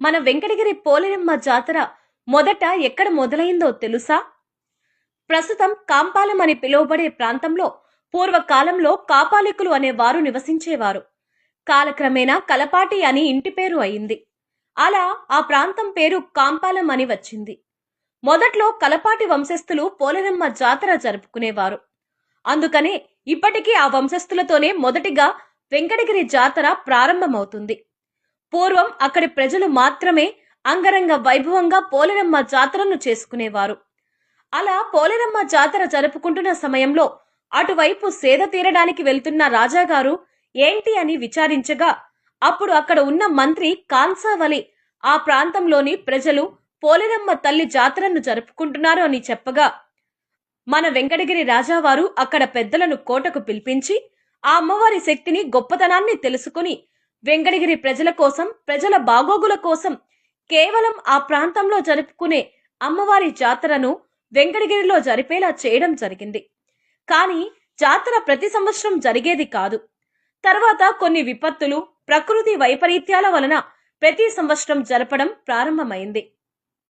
మన వెంకటగిరి పోలేరమ్మ జాతర మొదట ఎక్కడ మొదలైందో తెలుసా? ప్రస్తుతం కాంపాలం అని పిలువబడే ప్రాంతంలో పూర్వకాలంలో కాపాలికులు అనే వారు నివసించేవారు. కాలక్రమేణా కలపాటి అని ఇంటి పేరు అయింది. అలా ఆ ప్రాంతం పేరు కాంపాలం అని వచ్చింది. మొదట్లో కలపాటి వంశస్థులు పోలేరమ్మ జాతర జరుపుకునేవారు. అందుకనే ఇప్పటికీ ఆ వంశస్థులతోనే మొదటిగా వెంకటగిరి జాతర ప్రారంభమవుతుంది. పూర్వం అక్కడి ప్రజలు మాత్రమే అంగరంగ వైభవంగా పోలేరమ్మ జాతరను చేసుకునేవారు. అలా పోలేరమ్మ జాతర జరుపుకుంటున్న సమయంలో అటువైపు సేద తీరడానికి వెళ్తున్న రాజాగారు ఏంటి అని విచారించగా అప్పుడు అక్కడ ఉన్న మంత్రి కాన్సావలి ఆ ప్రాంతంలోని ప్రజలు పోలేరమ్మ తల్లి జాతరను జరుపుకుంటున్నారు అని చెప్పగా మన వెంకటగిరి రాజావారు అక్కడ పెద్దలను కోటకు పిలిపించి ఆ అమ్మవారి శక్తిని గొప్పతనాన్ని తెలుసుకుని వెంకటగిరి ప్రజల కోసం ప్రజల బాగోగుల కోసం కేవలం ఆ ప్రాంతంలో జరుపుకునే అమ్మవారి జాతరను వెంకటగిరిలో జరిపేలా చేయడం జరిగింది. కానీ జాతర ప్రతి సంవత్సరం జరిగేది కాదు. తర్వాత కొన్ని విపత్తులు ప్రకృతి వైపరీత్యాల వలన ప్రతి సంవత్సరం జరపడం ప్రారంభమైంది.